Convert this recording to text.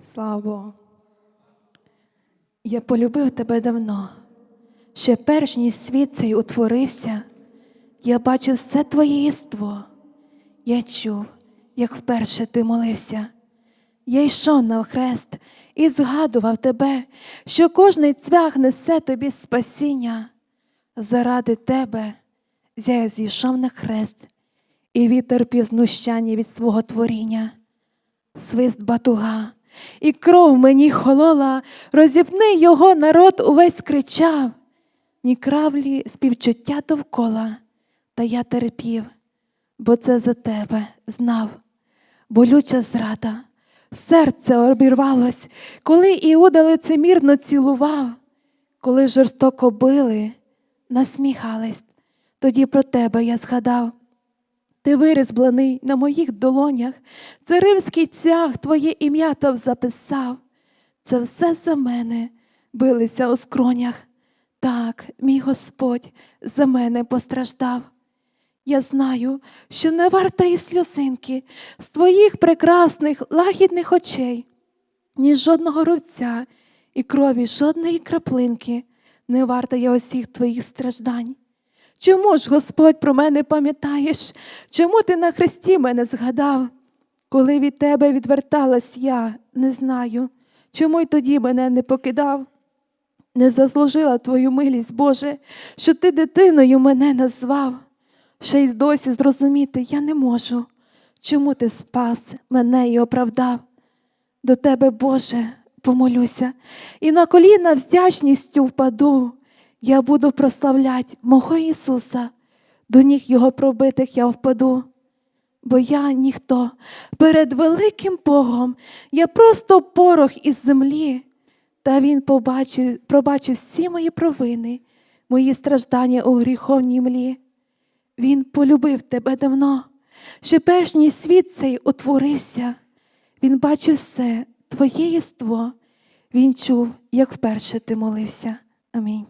Слава. Я полюбив тебе давно, ще перш ніж світ цей утворився, я бачив все твоє єство. Я чув, як вперше ти молився. Я йшов навхрест і згадував тебе, що кожний цвях несе тобі спасіння. Заради тебе я зійшов на хрест і вітерпів знущання від свого творіння. Свист батуга, і кров мені холола, розіпни його народ увесь кричав, ні кравлі співчуття довкола, та я терпів, бо це за тебе знав, болюча зрада, серце обірвалось, коли Іуда лицемірно цілував, коли жорстоко били, насміхались, тоді про тебе я згадав. Ти вирізблений на моїх долонях, це римський цяг твоє ім'я там записав. Це все за мене билися у скронях. Так, мій Господь за мене постраждав. Я знаю, що не варта і сльозинки з твоїх прекрасних лагідних очей, ні жодного рубця і крові жодної краплинки не варта я усіх твоїх страждань. Чому ж, Господь, про мене пам'ятаєш? Чому ти на хресті мене згадав? Коли від тебе відверталась я, не знаю, чому й тоді мене не покидав? Не заслужила твою милість, Боже, що ти дитиною мене назвав. Ще й досі зрозуміти я не можу, чому ти спас мене і оправдав. До тебе, Боже, помолюся, і на коліна вдячністю впаду. Я буду прославлять мого Ісуса, до ніг Його пробитих я впаду. Бо я ніхто перед великим Богом, я просто порох із землі. Та Він побачив, пробачив всі мої провини, мої страждання у гріховній млі. Він полюбив тебе давно, ще перш ніж світ цей утворився. Він бачив все, твоє єство, він чув, як вперше ти молився. Амінь.